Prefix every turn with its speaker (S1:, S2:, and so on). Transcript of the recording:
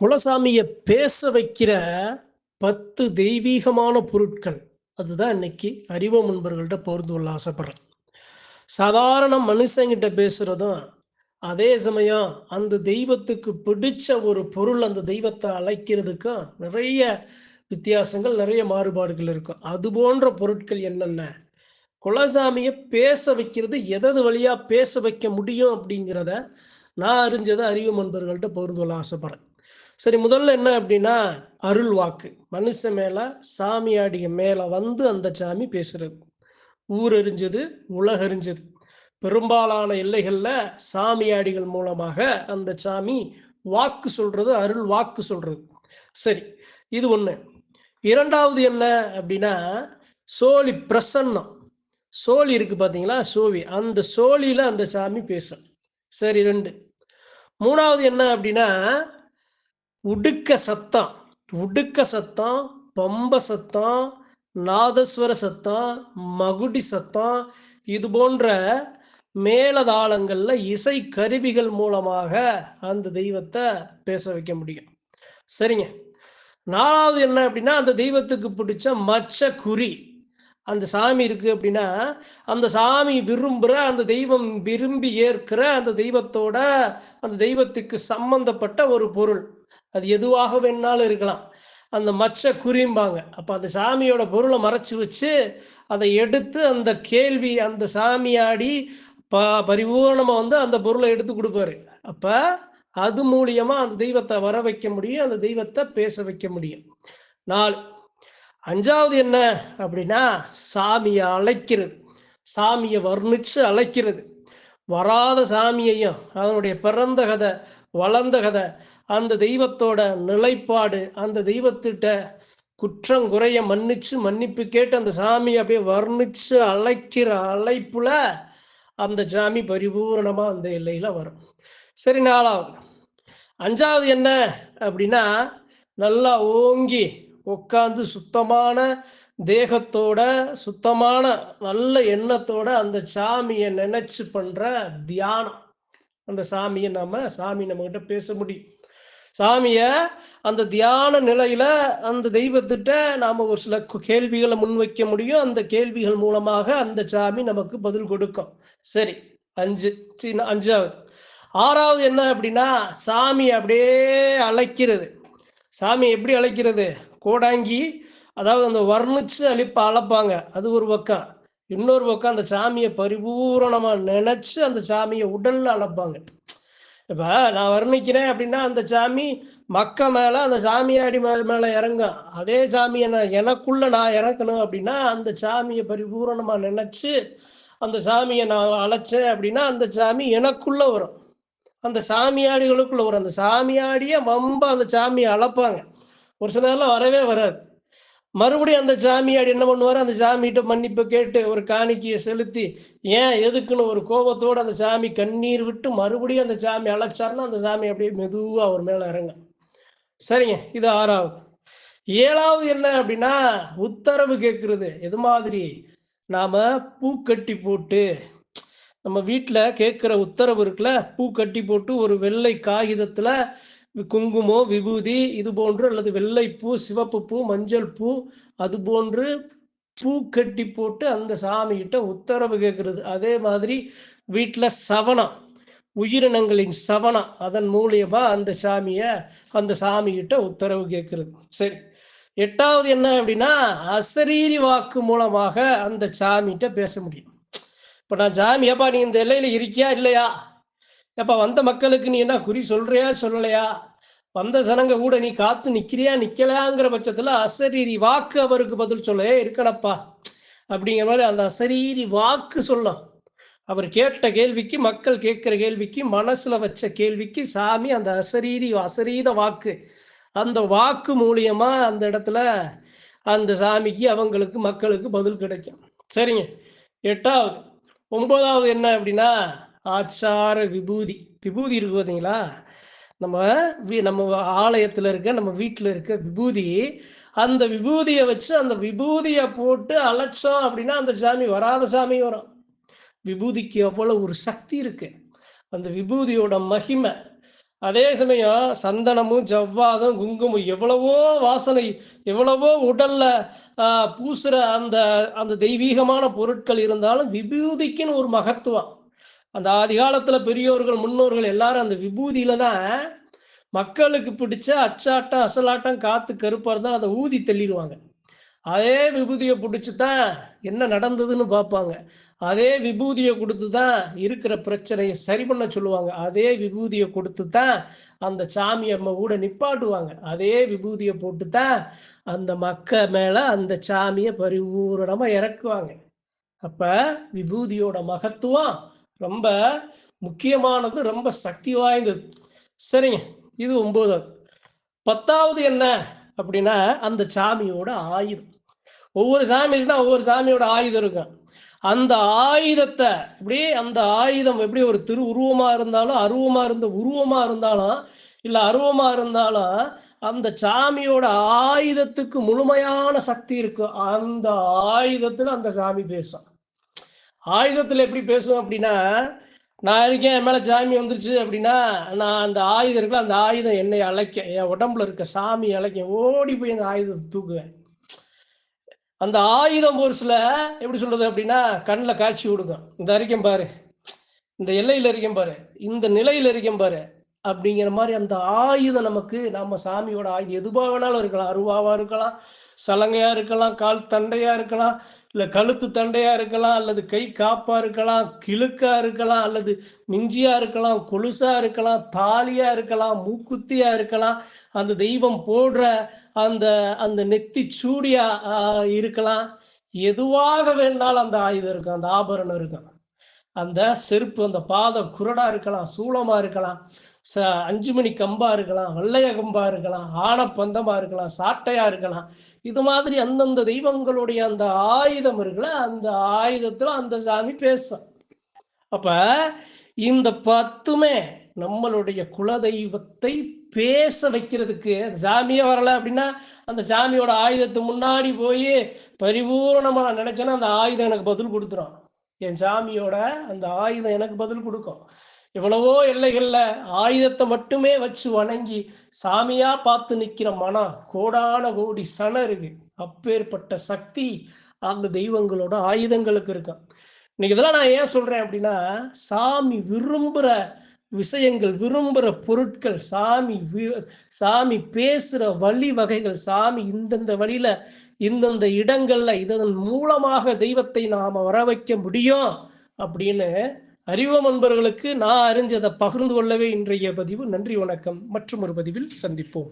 S1: குலசாமியை பேச வைக்கிற பத்து தெய்வீகமான பொருட்கள். அதுதான் இன்னைக்கு அறிவோம் முன்பர்கள்ட்ட பகிர்ந்து கொள்ள ஆசைப்படுறேன். சாதாரண மனுஷங்கிட்ட பேசுகிறதும் அதே சமயம் அந்த தெய்வத்துக்கு பிடிச்ச ஒரு பொருள் அந்த தெய்வத்தை அழைக்கிறதுக்கும் நிறைய வித்தியாசங்கள் நிறைய மாறுபாடுகள் இருக்கும். அது போன்ற பொருட்கள் என்னென்ன? குலசாமியை பேச வைக்கிறது எதது வழியாக பேச வைக்க முடியும் அப்படிங்கிறத நான் அறிஞ்சதை அறிவு நண்பர்கள்ட்ட பகிர்ந்து கொள்ள ஆசைப்படுறேன். சரி முதல்ல என்ன அப்படின்னா அருள் வாக்கு. மனுஷன் மேலே சாமியாடிய மேலே வந்து அந்த சாமி பேசுறது. ஊர் அறிஞ்சது உலகறிஞ்சது பெரும்பாலான எல்லைகளில் சாமியாடிகள் மூலமாக அந்த சாமி வாக்கு சொல்றது அருள் வாக்கு சொல்றது. சரி இது ஒன்று இரண்டாவது என்ன அப்படின்னா சோழி பிரசன்னம். சோழி இருக்கு பார்த்தீங்களா சோவி அந்த சோழியில் அந்த சாமி பேசும் சரி ரெண்டு. மூணாவது என்ன அப்படின்னா உடுக்க சத்தம். உடுக்க சத்தம் பம்ப சத்தம் நாதஸ்வர சத்தம் மகுடி சத்தம். இது போன்ற மேலதாளங்களில் இசை கருவிகள் மூலமாக அந்த தெய்வத்தை பேச வைக்க முடியும். சரிங்க. நாலாவது என்ன அப்படின்னா அந்த தெய்வத்துக்கு பிடிச்ச மச்ச குறி. அந்த சாமி இருக்கு அப்படின்னா அந்த சாமி விரும்புகிற அந்த தெய்வம் விரும்பி ஏற்கிற அந்த தெய்வத்தோட அந்த தெய்வத்துக்கு சம்பந்தப்பட்ட ஒரு பொருள். அது எதுவாக வேணாலும் இருக்கலாம். அந்த மச்ச குறிம்பாங்க. அப்போ அந்த சாமியோட பொருளை மறைச்சு வச்சு அதை எடுத்து அந்த கேள்வி அந்த சாமியாடி ப பரிபூர்ணமாக வந்து அந்த பொருளை எடுத்து கொடுப்பாரு. அப்போ அது மூலியமா அந்த தெய்வத்தை வர வைக்க முடியும் அந்த தெய்வத்தை பேச வைக்க முடியும். நாலு அஞ்சாவது என்ன அப்படின்னா சாமியை அழைக்கிறது. சாமியை வர்ணிச்சு அழைக்கிறது. வராத சாமியையும் அதனுடைய பிறந்த கதை வளர்ந்த கதை. அந்த தெய்வத்தோட நிலைப்பாடு அந்த தெய்வத்திட்ட குற்றம் குறைய மன்னிச்சு மன்னிப்பு கேட்டு அந்த சாமியை அப்படியே வர்ணிச்சு அழைக்கிற அழைப்புல அந்த சாமி பரிபூரணமா அந்த எல்லையில வரும். சரி நாலாவது. அஞ்சாவது என்ன அப்படின்னா நல்லா ஓங்கி உட்காந்து சுத்தமான தேகத்தோட சுத்தமான நல்ல எண்ணத்தோட அந்த சாமியை நினைச்சு பண்ற தியானம். அந்த சாமியை நம்ம சாமி நம்மகிட்ட பேச முடியும். சாமிய அந்த தியான நிலையில அந்த தெய்வத்திட்ட நாம ஒரு சில கேள்விகளை முன்வைக்க முடியும். அந்த கேள்விகள் மூலமாக அந்த சாமி நமக்கு பதில் கொடுக்கும். சரி அஞ்சு. சின்ன அஞ்சாவது. ஆறாவது என்ன அப்படின்னா சாமி அப்படியே அழைக்கிறது. சாமி எப்படி அழைக்கிறது? கோடாங்கி அதாவது அந்த வர்ணிச்சு அழிப்ப அழைப்பாங்க. அது ஒரு பக்கம். இன்னொரு பக்கம் அந்த சாமியை பரிபூரணமா நினைச்சு அந்த சாமியை உடல்ல அளப்பாங்க இப்ப நான் வர்ணிக்கிறேன் அப்படின்னா அந்த சாமி மக்க மேல அந்த சாமியாடி மேல மேலே இறங்கும் அதே சாமியை நான் எனக்குள்ள நான் இறக்கணும் அப்படின்னா அந்த சாமியை பரிபூரணமா நினைச்சு அந்த சாமியை நான் அழைச்சேன் அப்படின்னா அந்த சாமி எனக்குள்ள வரும். அந்த சாமியாடிகளுக்குள்ள வரும். அந்த சாமியாடியே வம்ப அந்த சாமியை அழைப்பாங்க ஒரு சில நேரம் வரவே வராது. மறுபடியும் அந்த ஜாமியார் என்ன பண்ணுவார்? அந்த சாமிகிட்ட மன்னிப்பு கேட்டு ஒரு காணிக்கையை செலுத்தி ஏன் எதுக்குன்னு ஒரு கோபத்தோடு அந்த சாமி கண்ணீர் விட்டு மறுபடியும் அந்த சாமி அழைச்சாருன்னா அந்த சாமி அப்படியே மெதுவாக அவர் மேலே இறங்க சரிங்க இது ஆறாவது. ஏழாவது என்ன அப்படின்னா உத்தரவு கேட்குறது எது மாதிரி? நாம் பூ கட்டி போட்டு நம்ம வீட்டில் கேட்குற உத்தரவு இருக்குல்ல பூ கட்டி போட்டு ஒரு வெள்ளை காகிதத்தில் குங்குமம் விபூதி இது போன்று அல்லது வெள்ளைப்பூ சிவப்பு பூ மஞ்சள் பூ அது போன்று பூ கட்டி போட்டு அந்த சாமிகிட்ட உத்தரவு கேட்கறது அதே மாதிரி வீட்டில் சவனம் உயிரினங்களின் சவனம் அதன் மூலியமா அந்த சாமியை அந்த சாமிகிட்ட உத்தரவு கேட்கறது சரி. எட்டாவது என்ன அப்படின்னா அசரீரி வாக்கு மூலமாக அந்த சாமிகிட்ட பேச முடியும். இப்போ நான் சாமி ஏப்பா நீ இந்த எல்லையில் இருக்கியா இல்லையா? ஏப்பா வந்த மக்களுக்கு நீ என்ன குறி சொல்றியா சொல்லலையா? வந்த சனங்க கூட நீ காத்து நிக்கிறியா நிக்கலையாங்கிற பட்சத்துல அசரீரி வாக்கு அவருக்கு பதில் சொல்ல இருக்கணப்பா அப்படிங்கிற மாதிரி அந்த அசரீரி வாக்கு சொல்லும். அவர் கேட்ட கேள்விக்கு மக்கள் கேட்கிற கேள்விக்கு மனசுல வச்ச கேள்விக்கு சாமி அந்த அசரீரி அசரீத வாக்கு. அந்த வாக்கு மூலியமா அந்த இடத்துல அந்த சாமிக்கு அவங்களுக்கு மக்களுக்கு பதில் கிடைக்கும். சரிங்க. எட்டாவது ஒன்பதாவது என்ன அப்படின்னா ஆச்சார விபூதி. விபூதி இருக்கு பார்த்தீங்களா நம்ம நம்ம ஆலயத்தில் இருக்க நம்ம வீட்டில் இருக்க விபூதி அந்த விபூதியை வச்சு அந்த விபூதியை போட்டு அழைச்சோம் அப்படின்னா அந்த சாமி வராத சாமி வரும். விபூதிக்கு அவ்வளோ ஒரு சக்தி இருக்கு. அந்த விபூதியோட மகிமை. அதே சமயம் சந்தனமும் ஜவ்வாதும் குங்குமம் எவ்வளவோ வாசனை எவ்வளவோ உடல்ல பூசுற அந்த அந்த தெய்வீகமான பொருட்கள் இருந்தாலும் விபூதிக்குன்னு ஒரு மகத்துவம். அந்த ஆதிகாலத்தில் பெரியோர்கள் முன்னோர்கள் எல்லாரும் அந்த விபூதியில தான் மக்களுக்கு பிடிச்ச அச்சாட்டம் அசலாட்டம் காத்து கருப்பாக இருந்தால் அதை ஊதி தள்ளிடுவாங்க. அதே விபூதியை பிடிச்சி தான் என்ன நடந்ததுன்னு பார்ப்பாங்க. அதே விபூதியை கொடுத்து தான் இருக்கிற பிரச்சனையை சரி பண்ண சொல்லுவாங்க. அதே விபூதியை கொடுத்து தான் அந்த சாமி அம்மை கூட நிப்பாட்டுவாங்க. அதே விபூதியை போட்டு தான் அந்த மக்க மேலே அந்த சாமியை பரிபூரணமாக இறக்குவாங்க. அப்போ விபூதியோட மகத்துவம் ரொம்ப முக்கியமானது ரொம்ப சக்தி வாய்ந்தது. சரிங்க. இது ஒன்பதாவது பத்தாவது என்ன? அப்படின்னா அந்த சாமியோட ஆயுதம். ஒவ்வொரு சாமி இருக்குன்னா ஒவ்வொரு சாமியோட ஆயுதம் இருக்கும். அந்த ஆயுதத்தை இப்படி அந்த ஆயுதம் எப்படி ஒரு திரு உருவமாக இருந்தாலும் அருவமாக இருந்த உருவமாக இருந்தாலும் இல்லை அருவமாக இருந்தாலும் அந்த சாமியோட ஆயுதத்துக்கு முழுமையான சக்தி இருக்கும். அந்த ஆயுதத்தில் அந்த சாமி பேசும். ஆயுதத்தில் எப்படி பேசும் அப்படின்னா நான் இருக்கேன் என் மேலே சாமி வந்துருச்சு அப்படின்னா நான் அந்த ஆயுதம் இருக்குல்ல அந்த ஆயுதம் என்னை அழைக்க என் உடம்புல இருக்க சாமி அழைக்க ஓடி போய் அந்த ஆயுதத்தை தூக்குவேன். அந்த ஆயுதம் ஒரு சில எப்படி சொல்றது அப்படின்னா கண்ணில் காட்சி கொடுக்கும். இந்த வரைக்கும் பாரு. இந்த எல்லையில் இருக்கேன் பாரு. இந்த நிலையில் இருக்கேன் பாரு. அப்படிங்கிற மாதிரி அந்த ஆயுதம் நமக்கு நம்ம சாமியோட ஆயுதம் எதுவாக வேணாலும் இருக்கலாம். அருவாவா இருக்கலாம் சலங்கையா இருக்கலாம் கால் தண்டையா இருக்கலாம் இல்லை கழுத்து தண்டையா இருக்கலாம் அல்லது கை காப்பா இருக்கலாம் கிழுக்கா இருக்கலாம் அல்லது மிஞ்சியா இருக்கலாம் கொலுசா இருக்கலாம் தாலியா இருக்கலாம் மூக்குத்தியா இருக்கலாம் அந்த தெய்வம் போடுற அந்த அந்த நெத்தி சூடியா இருக்கலாம். எதுவாக வேணாலும் அந்த ஆயுதம் இருக்கும் அந்த ஆபரணம் இருக்கும். அந்த செருப்பு அந்த பாத குரடா இருக்கலாம் சூளமா இருக்கலாம் ச அஞ்சு மணி கம்பா இருக்கலாம் வெள்ளைய கம்பா இருக்கலாம் ஆனப்பந்தமா இருக்கலாம் சாட்டையா இருக்கலாம். இது மாதிரி அந்தந்த தெய்வங்களுடைய அந்த ஆயுதம் இருக்குல்ல அந்த ஆயுதத்துல அந்த சாமி பேசும். அப்ப இந்த பத்துமே நம்மளுடைய குலதெய்வத்தை பேச வைக்கிறதுக்கு சாமியே வரல அப்படின்னா அந்த ஜாமியோட ஆயுதத்து முன்னாடி போய் பரிபூர்ணமாக நினச்சேன்னா நினைச்சேன்னா அந்த ஆயுதம் எனக்கு பதில் கொடுத்துரும். என் சாமியோட அந்த ஆயுதம் எனக்கு பதில் கொடுக்கும். எவ்வளவோ எல்லைகள்ல ஆயுதத்தை மட்டுமே வச்சு வணங்கி சாமியா பார்த்து நிக்கிற மனம் கோடான கோடி சனம் இருக்கு. அப்பேற்பட்ட சக்தி அந்த தெய்வங்களோட ஆயுதங்களுக்கு இருக்கும் இன்னைக்கு இதெல்லாம் நான் ஏன் சொல்றேன் அப்படின்னா சாமி விரும்புற விஷயங்கள் விரும்புகிற பொருட்கள் சாமி வி- சாமி பேசுகிற வழி வகைகள் சாமி இந்தந்த வழியில் இந்தந்த இடங்களில் இதன் மூலமாக தெய்வத்தை நாம் வர வைக்க முடியும் அப்படின்னு அறிவம் அன்பர்களுக்கு நான் அறிஞ்சதை பகிர்ந்து கொள்ளவே இன்றைய பதிவு. நன்றி வணக்கம். மற்றும் ஒரு பதிவில் சந்திப்போம்.